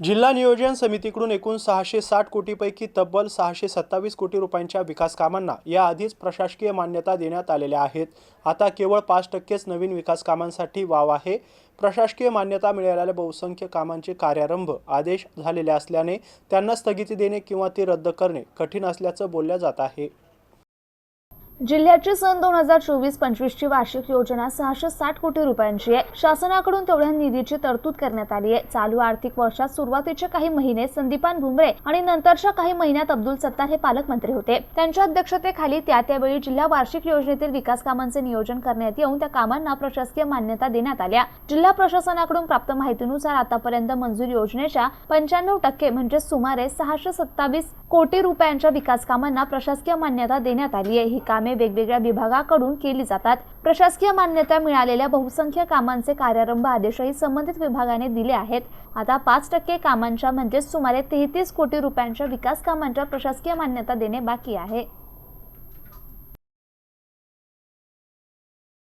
जिल्हा नियोजन समितीकडून एकूण सहाशे साठ कोटीपैकी तब्बल सहाशे सत्तावीस कोटी रुपयांच्या विकास कामांना याआधीच प्रशासकीय मान्यता देण्यात आलेल्या आहेत. आता केवळ पाच टक्केच नवीन विकास कामांसाठी वाव आहे. प्रशासकीय मान्यता मिळालेल्या बहुसंख्य कामांचे कार्यारंभ आदेश झालेले असल्याने त्यांना स्थगिती देणे किंवा ती रद्द करणे कठीण असल्याचं बोलल्या जात आहे. जिल्ह्याची सन दोन हजार चोवीस पंचवीसची वार्षिक योजना सहाशे साठ कोटी रुपयांची आहे. शासनाकडून तेवढ्या निधीची तरतूद करण्यात आली आहे. चालू आर्थिक वर्षात सुरुवातीचे काही महिने संदीपान भुमरे आणि नंतरच्या काही महिन्यात अब्दुल सत्तार हे पालकमंत्री होते. त्यांच्या अध्यक्षतेखाली त्या त्यावेळी जिल्हा वार्षिक योजनेतील विकास कामांचे नियोजन करण्यात येऊन त्या कामांना प्रशासकीय मान्यता देण्यात आल्या. जिल्हा प्रशासनाकडून प्राप्त माहितीनुसार आतापर्यंत मंजूर योजनेच्या पंच्याण्णव टक्के म्हणजे सुमारे सहाशे सत्तावीस कोटी रुपयांच्या विकास कामांना प्रशासकीय मान्यता देण्यात आली आहे. ही काम वेगवेगळ्या विभागाकडून केली जातात. प्रशासकीय मान्यता मिळालेल्या बहुसंख्य कामांचे कार्यारंभ आदेशही संबंधित विभागाने दिले आहेत. आता पाच टक्के कामांच्या म्हणजेच सुमारे तेहतीस कोटी रुपयांच्या विकास कामांच्या प्रशासकीय मान्यता देणे बाकी आहे.